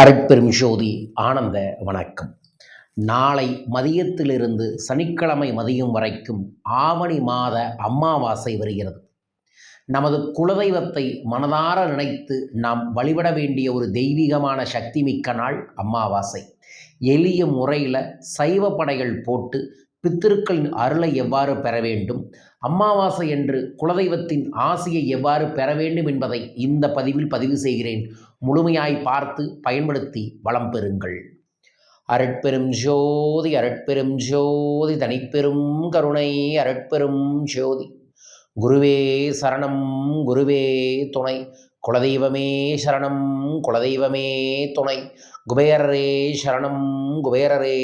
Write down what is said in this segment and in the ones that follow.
அருட்பெரும் ஜோதி ஆனந்த வணக்கம். நாளை மதியத்திலிருந்து சனிக்கிழமை மதியம் வரைக்கும் ஆவணி மாத அம்மாவாசை வருகிறது. நமது குலதெய்வத்தை மனதார நினைத்து நாம் வழிபட வேண்டிய ஒரு தெய்வீகமான சக்தி மிக்க நாள் அம்மாவாசை எளிய முறையில் சைவ படைகள் போட்டு பித்திருக்களின் அருளை எவ்வாறு பெற வேண்டும் அம்மாவாசை என்று குலதெய்வத்தின் ஆசையை எவ்வாறு பெற வேண்டும் என்பதை இந்த பதிவில் பதிவு செய்கிறேன். முழுமையாய் பார்த்து பயன்படுத்தி வளம் பெறுங்கள். அருட்பெரும் ஜோதி அருட்பெரும் ஜோதி தனிப்பெரும் கருணை அரட்பெரும் ஜோதி. குருவே சரணம் குருவே துணை. குலதெய்வமே சரணம் குலதெய்வமே துணை. குபேரரே சரணம் குபேரரே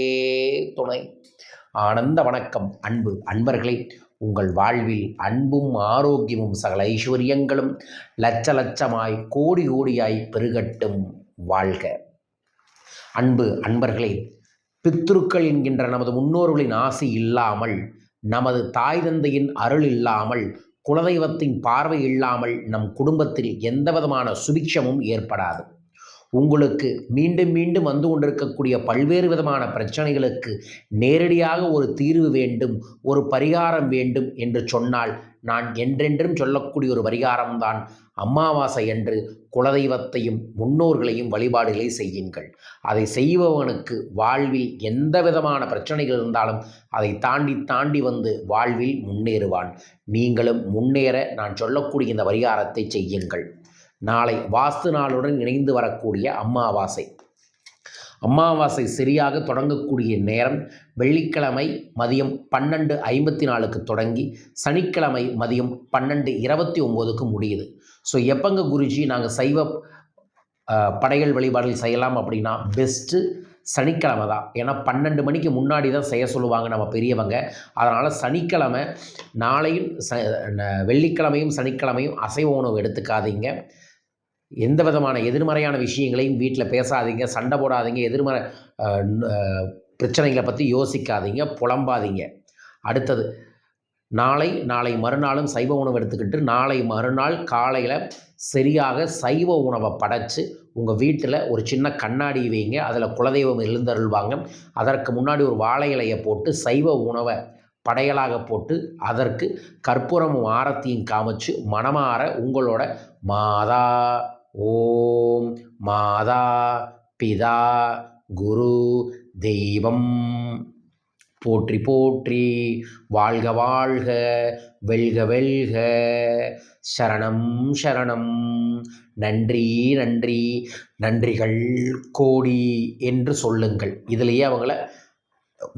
துணை. ஆனந்த வணக்கம் அன்பு அன்பர்களே. உங்கள் வாழ்வில் அன்பும் ஆரோக்கியமும் சகல ஐஸ்வர்யங்களும் லட்ச லட்சமாய் கோடி கோடியாய் பெருகட்டும் வாழ்க. அன்பு அன்பர்களே பித்ருக்கள் என்கின்ற நமது முன்னோர்களின் ஆசை இல்லாமல் நமது தாய் தந்தையின் அருள் இல்லாமல் குலதெய்வத்தின் பார்வை இல்லாமல் நம் குடும்பத்தில் எந்த விதமான சுபிக்ஷமும் ஏற்படாது. உங்களுக்கு மீண்டும் மீண்டும் வந்து கொண்டிருக்கக்கூடிய பல்வேறு விதமான பிரச்சனைகளுக்கு நேரடியாக ஒரு தீர்வு வேண்டும் ஒரு பரிகாரம் வேண்டும் என்று சொன்னால் நான் என்றென்றும் சொல்லக்கூடிய ஒரு பரிகாரம்தான் அமாவாசை என்று குலதெய்வத்தையும் முன்னோர்களையும் வழிபாடுகளை செய்யுங்கள். அதை செய்பவனுக்கு வாழ்வில் எந்த விதமான பிரச்சனைகள் இருந்தாலும் அதை தாண்டி தாண்டி வந்து வாழ்வில் முன்னேறுவான். நீங்களும் முன்னேற நான் சொல்லக்கூடிய இந்த பரிகாரத்தை செய்யுங்கள். நாளை வாஸ்து நாளுடன் இணைந்து வரக்கூடிய அமாவாசை அமாவாசை சரியாக தொடங்கக்கூடிய நேரம் வெள்ளிக்கிழமை மதியம் பன்னெண்டு ஐம்பத்தி நாலுக்கு தொடங்கி சனிக்கிழமை மதியம் பன்னெண்டு இருபத்தி ஒம்போதுக்கு முடியுது. ஸோ எப்பங்க குருஜி நாங்கள் சைவ படைகள் வழிபாடுகள் செய்யலாம் அப்படின்னா பெஸ்ட்டு சனிக்கிழமை தான். ஏன்னா பன்னெண்டு மணிக்கு முன்னாடி தான் செய்ய சொல்லுவாங்க நம்ம பெரியவங்க. அதனால் சனிக்கிழமை நாளையும் ச ந- வெள்ளிக்கிழமையும் சனிக்கிழமையும் அசைவ உணவு எடுத்துக்காதீங்க. எந்த விதமான எதிர்மறையான விஷயங்களையும் வீட்டில் பேசாதீங்க சண்டை போடாதீங்க எதிர்மறை பிரச்சனைகளை பற்றி யோசிக்காதீங்க புலம்பாதீங்க. அடுத்தது நாளை நாளை மறுநாளும் சைவ உணவு எடுத்துக்கிட்டு நாளை மறுநாள் காலையில் சரியாக சைவ உணவை படைச்சு உங்கள் வீட்டில் ஒரு சின்ன கண்ணாடி வைங்க அதில் குலதெய்வம் எழுந்தருள்வாங்க. அதற்கு முன்னாடி ஒரு வாழை இலையை போட்டு சைவ உணவை படையலாக போட்டு அதற்கு கற்பூரமும் ஆரத்தியும் காமிச்சு மனமாற உங்களோட மாதா ஓம் மாதா பிதா குரு தெய்வம். போற்றி போற்றி. வாழ்க வாழ்க. வெல்க வெல்க. சரணம் சரணம். நன்றி நன்றி. நன்றிகள் கோடி என்று சொல்லுங்கள். இதிலேயே அவங்கள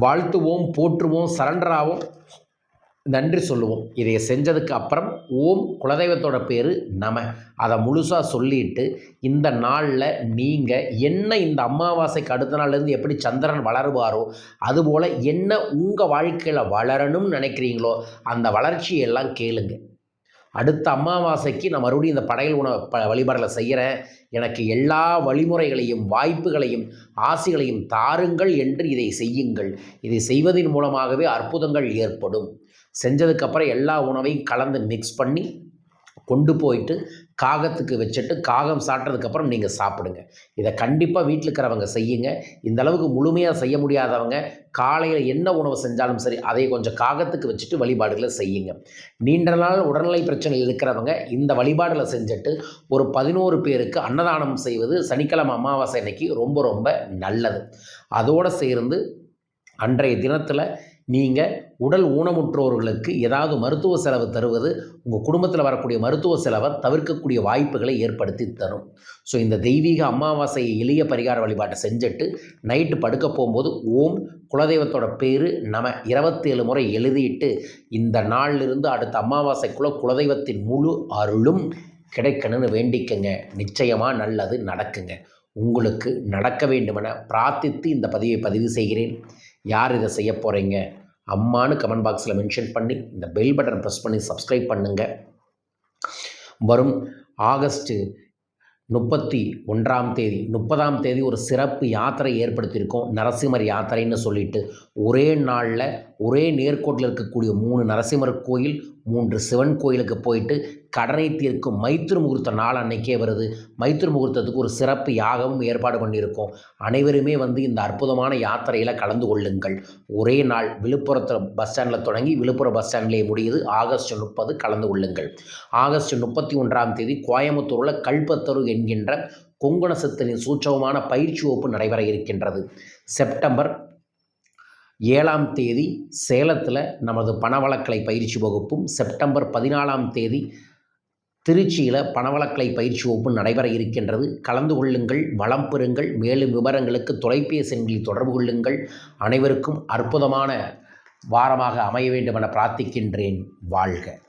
வாழ்த்துவோம் போற்றுவோம் சரண்டராகவும் நன்றி சொல்லுவோம். இதை செஞ்சதுக்கு அப்புறம் ஓம் குலதெய்வத்தோட பேர் நம. அதை முழுசாக சொல்லிட்டு இந்த நாளில் நீங்கள் என்ன இந்த அமாவாசைக்கு அடுத்த நாள்லேருந்து எப்படி சந்திரன் வளருவாரோ அதுபோல் என்ன உங்கள் வாழ்க்கையில் வளரணும்னு நினைக்கிறீங்களோ அந்த வளர்ச்சியெல்லாம் கேளுங்க. அடுத்த அமாவாசைக்கு நான் மறுபடியும் இந்த படையல் உணவு ப வழிபாடலை செய்கிறேன் எனக்கு எல்லா வழிமுறைகளையும் வாய்ப்புகளையும் ஆசைகளையும் தாருங்கள் என்று இதை செய்யுங்கள். இதை செய்வதன் மூலமாகவே அற்புதங்கள் ஏற்படும். செஞ்சதுக்கப்புறம் எல்லா உணவையும் கலந்து மிக்ஸ் பண்ணி கொண்டு போயிட்டு காகத்துக்கு வச்சுட்டு காகம் சாப்பிட்டதுக்கப்புறம் நீங்கள் சாப்பிடுங்க. இதை கண்டிப்பாக வீட்டில் இருக்கிறவங்க செய்யுங்க. இந்த அளவுக்கு முழுமையாக செய்ய முடியாதவங்க காலையில் என்ன உணவு செஞ்சாலும் சரி அதை கொஞ்சம் காகத்துக்கு வச்சுட்டு வழிபாடுகளை செய்யுங்க. நீண்ட நாள் உடல்நிலை பிரச்சனை இருக்கிறவங்க இந்த வழிபாடுகளை செஞ்சுட்டு ஒரு பதினோரு பேருக்கு அன்னதானம் செய்வது சனிக்கிழமை அமாவாசை அன்னைக்கு ரொம்ப ரொம்ப நல்லது. அதோடு சேர்ந்து அன்றைய தினத்தில் நீங்கள் உடல் ஊனமுற்றோர்களுக்கு ஏதாவது மருத்துவ செலவு தருவது உங்கள் குடும்பத்தில் வரக்கூடிய மருத்துவ செலவை தவிர்க்கக்கூடிய வாய்ப்புகளை ஏற்படுத்தி தரும். ஸோ இந்த தெய்வீக அமாவாசையை எளிய பரிகார வழிபாட்டை செஞ்சுட்டு நைட்டு படுக்க போகும்போது ஓம் குலதெய்வத்தோட பேர் நம்ம இருபத்தேழு முறை எழுதிட்டு இந்த நாளிலிருந்து அடுத்த அமாவாசைக்குள்ளே குலதெய்வத்தின் முழு அருளும் கிடைக்கணும்னு வேண்டிக்கங்க. நிச்சயமாக நல்லது நடக்குங்க. உங்களுக்கு நடக்க வேண்டுமென பிரார்த்தித்து இந்த பதிவை பதிவு செய்கிறேன். யார் இதை செய்ய போகிறீங்க அம்மானு கமெண்ட் பாக்ஸில் மென்ஷன் பண்ணி இந்த பெல் பட்டன் ப்ரெஸ் பண்ணி சப்ஸ்கிரைப் பண்ணுங்கள் வரும் ஆகஸ்ட்டு முப்பத்தி ஒன்றாம் தேதி. முப்பதாம் தேதி ஒரு சிறப்பு யாத்திரை ஏற்படுத்தியிருக்கோம். நரசிம்மர் யாத்திரைன்னு சொல்லிட்டு ஒரே நாளில் ஒரே நேர்கோட்டில் இருக்கக்கூடிய மூணு நரசிம்மர் கோயில் மூன்று சிவன் கோயிலுக்கு போயிட்டு கடனை தீர்க்கும் மைத்திரு முகூர்த்த நாள் அன்னைக்கே வருது. மைத்திரு முகூர்த்தத்துக்கு ஒரு சிறப்பு யாகமும் ஏற்பாடு பண்ணியிருக்கோம். அனைவருமே வந்து இந்த அற்புதமான யாத்திரையில் கலந்து கொள்ளுங்கள். ஒரே நாள் விழுப்புரத்தில் பஸ் ஸ்டாண்டில் தொடங்கி விழுப்புரம் பஸ் ஸ்டாண்ட்லேயே முடியுது. ஆகஸ்ட் முப்பது கலந்து கொள்ளுங்கள். ஆகஸ்ட் முப்பத்தி ஒன்றாம் தேதி கோயம்புத்தூரில் கல்பத்தரு என்கின்ற கொங்குணசத்தினின் சூட்சவமான பயிற்சி வகுப்பு நடைபெற இருக்கின்றது. செப்டம்பர் ஏழாம் தேதி சேலத்தில் நமது பணவளக்கலை பயிற்சி வகுப்பும் செப்டம்பர் பதினாலாம் தேதி திருச்சியில் பணவளக்கலை பயிற்சி வகுப்பு நடைபெற இருக்கின்றது. கலந்து கொள்ளுங்கள் வளம் பெறுங்கள் மேலும் விவரங்களுக்கு தொலைபேசி எண்களில் தொடர்பு கொள்ளுங்கள். அனைவருக்கும் அற்புதமான வாரமாக அமைய வேண்டும் என பிரார்த்திக்கின்றேன். வாழ்க.